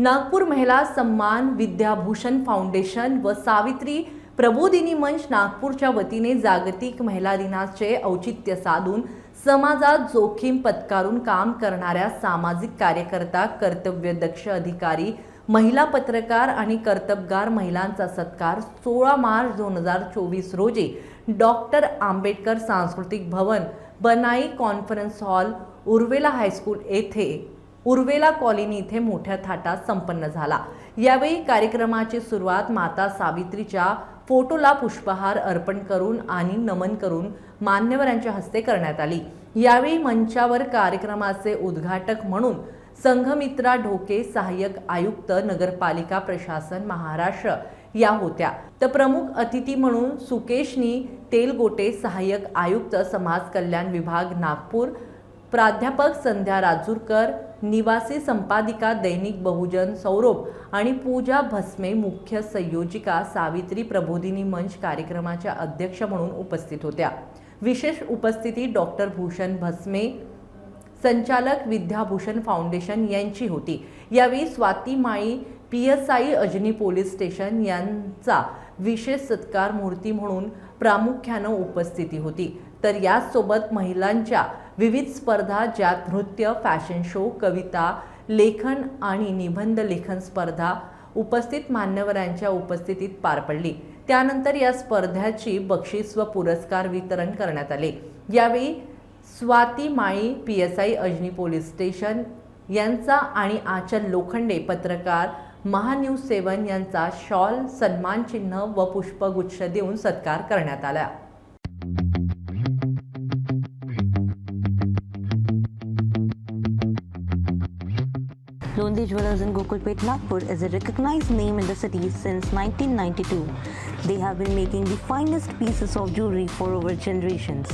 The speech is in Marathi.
नागपूर महिला सन्मान विद्याभूषण फाउंडेशन व सावित्री प्रबोधिनी मंच नागपूरच्या वतीने जागतिक महिला दिनाचे औचित्य साधून समाजात जोखीम पत्कारून काम करणाऱ्या सामाजिक कार्यकर्ता कर्तव्यदक्ष अधिकारी महिला पत्रकार आणि कर्तबगार महिलांचा सत्कार सोळा मार्च दोन हजार चोवीस रोजी डॉक्टर आंबेडकर सांस्कृतिक भवन बनाई कॉन्फरन्स हॉल उर्वेला हायस्कूल येथे उर्वेला कॉलनी इथे मोठ्या थाटात संपन्न झाला. यावेळी कार्यक्रमाची सुरुवात माता सावित्रीच्या फोटोला पुष्पहार अर्पण करून आणि नमन करून मान्यवरांच्या हस्ते करण्यात आली. यावेळी मंचावर कार्यक्रमाचे उद्घाटक म्हणून संघमित्रा ढोके सहाय्यक आयुक्त नगरपालिका प्रशासन महाराष्ट्र या होत्या. तर प्रमुख अतिथी म्हणून सुकेशनी तेलगोटे सहाय्यक आयुक्त समाज कल्याण विभाग नागपूर प्राध्यापक संध्या राजूरकर निवासी संपादिका दैनिक बहुजन सौरभ आणि पूजा भस्मे मुख्य संयोजिका सावित्री प्रबोधिनी मंच कार्यक्रमाच्या अध्यक्ष म्हणून उपस्थित होत्या. विशेष उपस्थिती डॉक्टर भूषण भस्मे संचालक विद्याभूषण फाउंडेशन यांची होती. यावेळी Swati Mali P S I Ajni police station यांचा विशेष सत्कार मूर्ती म्हणून प्रामुख्यानं उपस्थिती होती. तर याचसोबत महिलांच्या विविध स्पर्धा ज्यात नृत्य फॅशन शो कविता लेखन आणि निबंध लेखन स्पर्धा उपस्थित मान्यवरांच्या उपस्थितीत पार पडली. त्यानंतर या स्पर्धाची बक्षीस व पुरस्कार वितरण करण्यात आले. यावेळी Swati Mali P S I Ajni police station यांचा आणि आचल लोखंडे पत्रकार महान्यूज सेवन यांचा शॉल सन्मानचिन्ह व पुष्पगुच्छ देऊन सत्कार करण्यात आला Londi Jewelers in Gokulpet, Nagpur is a recognized name in the city since 1992. They have been making the finest pieces of jewelry for over generations.